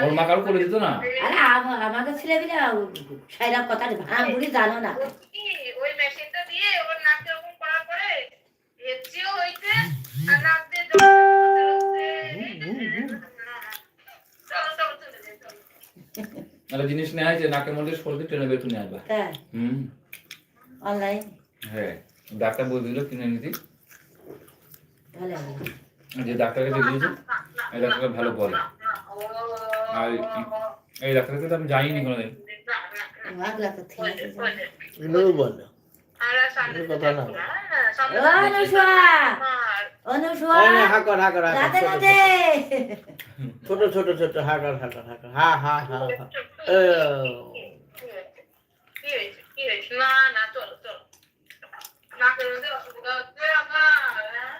ওর মা কারও করে দিত না? আরে আম- আমাদের ছেলেপিলে সাইরাম কথা ভাঙ বুড়ি জানো না। ওই মেশিনটা দিয়ে ওর নাক এরকম করার পরে হেঁচিও হইতে আর নাক দিয়ে জল চলো চলো চলো একটা জিনিস নেওয়া যে নাকের মধ্যে সর্দি ট্রেনে বের করে নিয়ে আসবা। হুম। অনলাইন হ্যাঁ ডাক্তার বলে দিল কিনে নিতি ভালো যে ডাক্তারকে দিয়েছে এই ডাক্তার ভালো বলে আর এই ডাক্তারকে তো আমি জানিনি কোনোদিন। না। নে, ছোট ছোট। ছোট হাকর হাকর হাকর হা হা হা না না চলো চলো। নাকের মধ্যে অসুবিধা হচ্ছে আমার হ্যাঁ?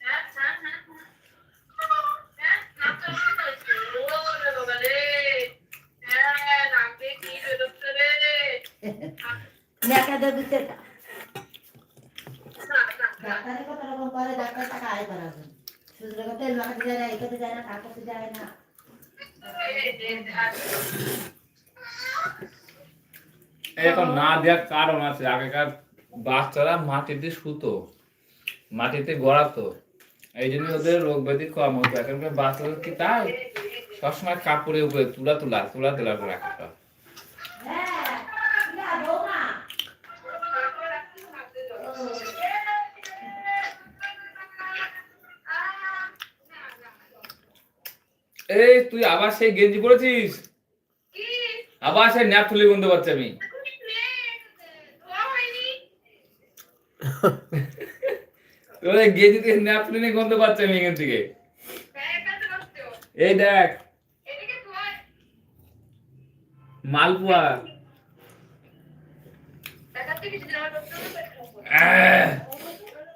হ্যাঁ, হ্যাঁ, হ্যাঁ, হ্যাঁ, নাকটা অসুবিধা হচ্ছে। ওরে বাবা রে। হ্যাঁ, নাক দিয়ে কি বেরোচ্ছে রে? দেখা দেবি তো না, না, না। ডাক্তারে কত রকম করে ডাক্তার টাকা আয় করাবে শুধু তেল মাখাতে যায় না এই যায় না তা যায় না। এই যে, আর এখন না দেওয়ার কারণ আছে আগেকার বাচ্চারা মাটিতে শুতো মাটিতে গড়াতো। এই জন্য ওদের রোগ ব্যাধি কম হতো। এখনকার বাচ্চাদের কি তাই? সবসময় কাপড়ের উপরে তুলা তুলা তুলা তুলা করে রাখে এই তুই আবার সেই গেঞ্জি পরেছিস? আবার সেই ন্যাপ তুলে বন্ধ পাচ্ছি আমি। তোর গেঞ্জি থেকে ন্যাপ তুলে গন্ধ পাচ্ছি আমি এখান থেকে। বসছো। এই দেখ। মালপুয়া।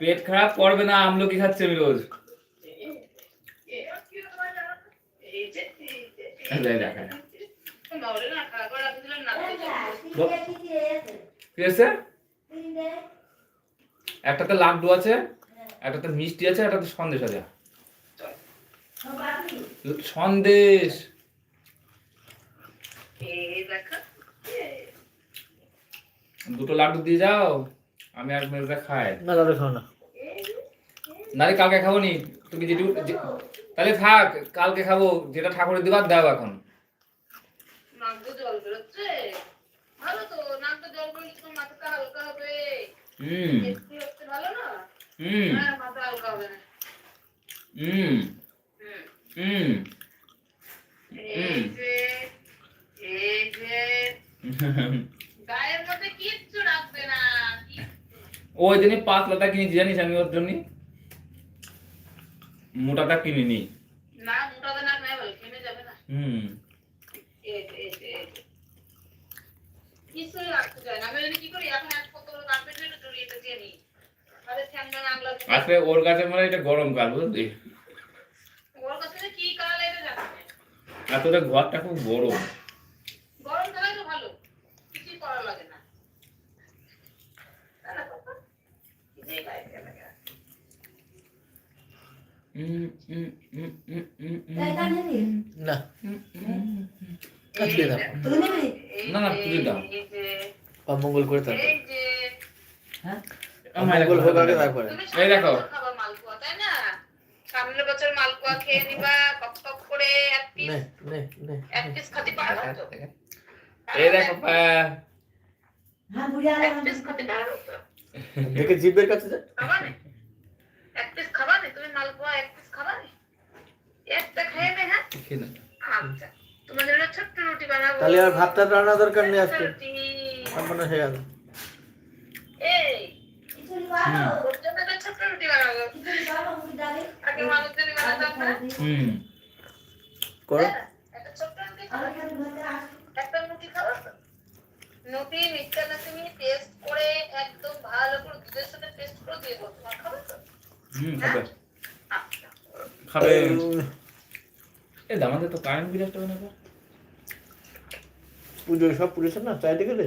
পেট খারাপ করবে না আমলকি খাচ্ছে আমি রোজ এই যে, এই দেখ, কি আছে? তিনটে একটাতে লাড্ডু আছে একটাতে মিষ্টি আছে একটাতে সন্দেশ আছে। সন্দেশ। দুটো লাড্ডু দিয়ে যাও আমি এক মিনিটটা খাই। না দাদা খাও না। নারে কালকে খাব নি? তুমি যেটু যে- তাহলে থাক কালকে খাব যেটা ঠাকুরের দিবার দাও এখন। হ্যাঁ, ওই দিনই পাতলাটা কিনেছি জানিস আমি ওর জন্য মোটাটা কিনিনি না। মোটাটা না নাই ভালো কিনে যাবে না। হুম। এই যে, এই যে, এই যে। কিছুই রাখতে চায় না। আমি কি করি? এখন এক জড়িয়ে আজকে ওর কাছে মানে এটা গরম কাল বুঝলি? ওর কাছে যে কি কাল এটা জানি না। ঘরটা খুব গরম থাকাই তো ভালো কিছুই করা লাগে না তাই না বাবা? কিছুই গায়ে দেয়া লাগে না। উম, উম, উম, উম, উম, উম, এই কানে নি। দাও। দাও। অমঙ্গল করে যে, হ্যাঁ? তারপরে। এই দেখো। সামনের বছর মালপোয়া, তাই না? সামনের বছর মালপোয়া খেয়ে নিবা করে এক পিস নে নে নে। এক পিস খাতে পারো তো। এই দেখো পা। হ্যাঁ বুড়ি আলে এক পিস খাতে পারো তো। দেখে জিভের কাছে যা। এক পিস খাবা না তুমি মালপোয়া এক পিস খাবা না একটা খেয়ে নে হ্যাঁ খেয়ে নে। আচ্ছা তোমার জন্য ছোট্ট রুটি বানাবো তাহলে আর ভাতটা রান্না দরকার নেই আজকে রুটি সম্পূর্ণ হয়ে গেল এই খিচুড়ি বানাবো ওর জন্য একটা ছোট্ট রুটি বানাবো খিচুড়ি বানাবো মুড়ি ডালে আগে মানুষদের বানাতাম না হুম করো হ্যাঁ, একটা ছোট্ট রুটি খাব আমার কাছে ঘরে আস একটা মুঠি খাব তো নটি মিষ্টা না তুমি টেস্ট করে একদম ভালো করে দুধের সাথে টেস্ট করে দিয়ে দেবো তোমার খাবে তো হুম খাবে আচ্ছা খাবে। এই দামাদের তো কারেন্ট বিল একটা বানাবে পুজো সব পুলিশ না চাইতে গেলে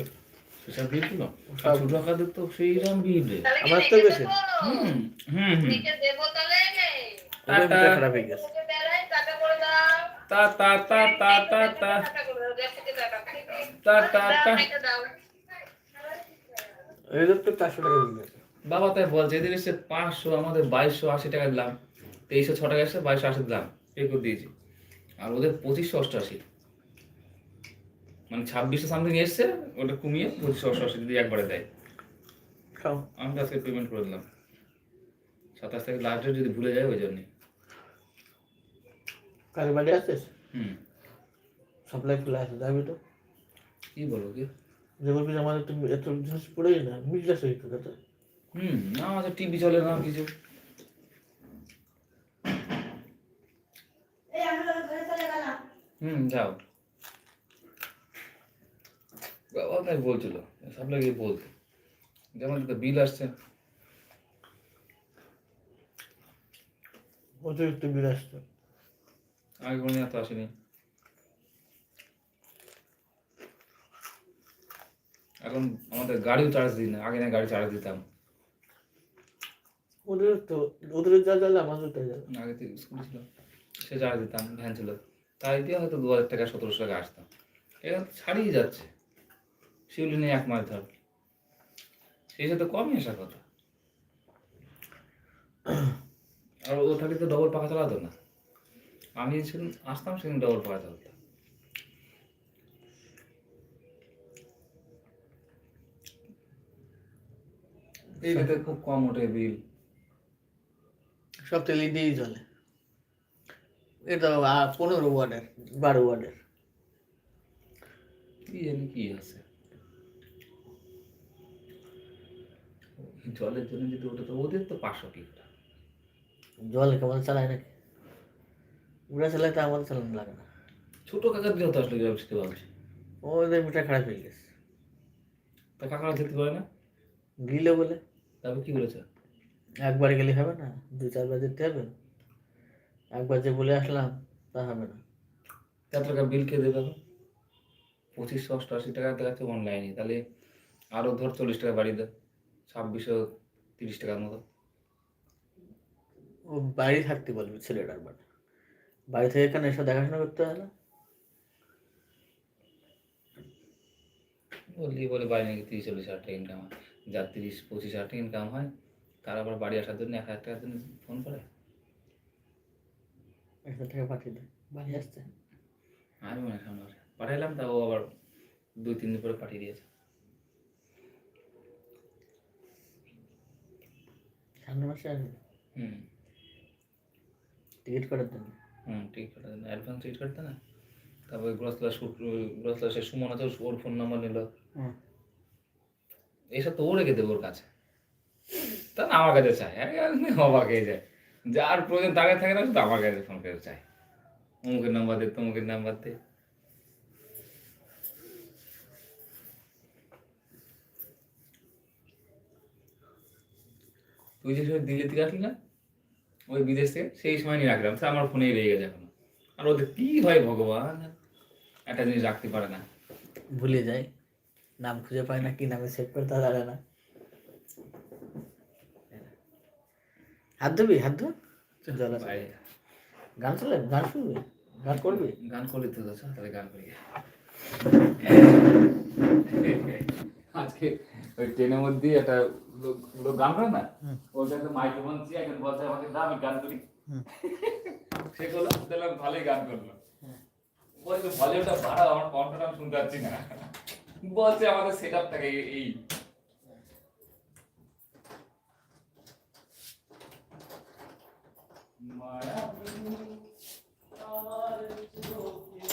সেসব বিল দিল ছোট কাদের তো সেই রাম বিল রে। আমার তো গেছে। হুম হুম হুম। খারাপ হয়ে গেছে। মুখে বেড়াই টাকা করে দাও। তা তা তা তা তা তা। তা তা তা। এদের তো চারশো টাকা দিবে বাবা তাই বলছে এদের এসে পাঁচশো আমাদের বাইশশো আশি টাকা দিলাম তেইশশো ছ টাকা এসে বাইশশো আশি দিলাম করে দিয়েছি। আর ওদের পঁচিশশো অষ্টআশি। মানে ছাব্বিশশো সামথিং এসছে ওটা কমিয়ে পঁচিশশো অষ্টআশি যদি একবারে দেয়। খাও। আমি তো আজকে পেমেন্ট করে দিলাম। সাতাশ তারিখ লাস্ট ডেট যদি ভুলে যায় ওই জন্যে। কার বাড়ি আসছিস? হুম। সাপ্লাই খুলে আছে যাবি তো। কি বলো কি? যে বলবি যে আমাদের তো এত জিনিস পড়েই না তো কথা। হুম না আমাদের টিভি চলে না কিছু। এই আমরা ঘরে চলে গেলাম। হুম যাও। বাবা তাই বলছিল সব লাগে বলতে যেমন তো বিল আসছে। অতিরিক্ত বিল আসতো আগে কোনো এত আসেনি। এখন আমাদের গাড়িও চার্জ দিই না আগে না গাড়ি চার্জ দিতাম। ওদের তো ওদের যা জ্বালা আমাদের তাই জ্বালা আগে তো স্কুল ছিল। সে চার্জ দিতাম ভ্যান ছিল। তাই দিয়ে হয়তো দু হাজার টাকা সতেরোশো টাকা আসতাম। এখন ছাড়িয়ে যাচ্ছে। শিউলি নিয়ে এক মাস ধর। সেই সাথে কমই আসার কথা। আর ও থাকলে তো ডবল পাখা চালাতো না। আমি সেদিন আসতাম সেদিন ডবল পাখা চালাতাম। এইটাতে খুব কম ওঠে বিল সব তেল দিয়েই চলে। এটা পনেরো ওয়ার্ডের বারো ওয়ার্ডের। কি জানি কি আছে। জলের জন্য যদি ওটা তো ওদের তো পাঁচশো কিলোটা জল কেমন চালায় নাকি? ওরা চালায় তো আমাদের চালানো লাগে না। ছোট কাকার দিয়ে তো আসলে বুঝতে পারছি ওদের মিটার খারাপ হয়ে গেছে। তা কাকারা যেতে পারে না? গিলে বলে। তারপর কি বলেছে? একবার গেলে হবে না দু চারবার যেতে হবে। একবার যে বলে আসলাম তা হবে না। কত টাকা বিল কে দেবে? পঁচিশশো অষ্টআশি টাকা দেখাচ্ছে অনলাইনে তাহলে আরও ধর চল্লিশ টাকা বাড়িয়ে দেয় ছাব্বিশশো তিরিশ টাকার মতো। ও বাড়ি থাকতে বলবে ছেলেটার বাড়ি বাড়ি থেকে এখানে এসে দেখাশোনা করতে হয় না? বললি বলে বাড়ি নাকি তিরিশ চল্লিশ হাজার টাকা ইনকাম হয়। যার তিরিশ পঁচিশ হাজার টাকা ইনকাম হয় তার আবার বাড়ি আসার জন্য এক হাজার টাকার জন্য ফোন করে। একশো টাকা পাঠিয়ে দেয় বাড়ি আসতে আমি মনে হয় সামনে মাসে পাঠাইলাম তা ও আবার দুই তিন দিন পরে পাঠিয়ে দিয়েছে। সামনের মাসে আসবে? হুম। টিকিট করার জন্য? হুম ঠিক করে দেন অ্যাডভান্স টিকিট কাটতে না? তারপরে গ্রসলা গ্রসলা সে সুমন আছে ওর ফোন নাম্বার নিল। হুম। এসব তো ও রেখে দেবো ওর কাছে। তা আমার কাছে চায় আমি অবাক হয়ে যায় যার প্রয়োজন তাকে থাকে না শুধু আমার কাছে ফোন করে চায়। অমুকের নাম্বার দে, তমুকের নাম্বার দে। তুই যে সময় দিল্লি থেকে আসলি না, ওই বিদেশ থেকে, সেই সময় নিয়ে রাখলাম। সে আমার ফোনেই রয়ে গেছে এখন। আর ওদের কি হয় ভগবান? একটা জিনিস রাখতে পারে না। ভুলে যায় নাম খুঁজে পায় না, কি নামে সেভ করে তা জানে না। হাত ধুবি হাত ধো জল আছে। গান চলে গান শুনবি? গান করবি? গান করলে তো তাহলে গান করি। আজকে ওই ট্রেনের মধ্যে একটা লোক লোক গান করে না। ওটা একটা মাইক্রোফোন দিয়ে একজন বলছে আমাকে দাও আমি গান করি। সে করল দিলাম ভালোই গান করল হ্যাঁ। বলছে ভলিউমটা বাড়াও আমার কণ্ঠটা আমি শুনতে পাচ্ছি না। বলছে আমাদের সেট আপটাকে এই মায়া আমার চোখে।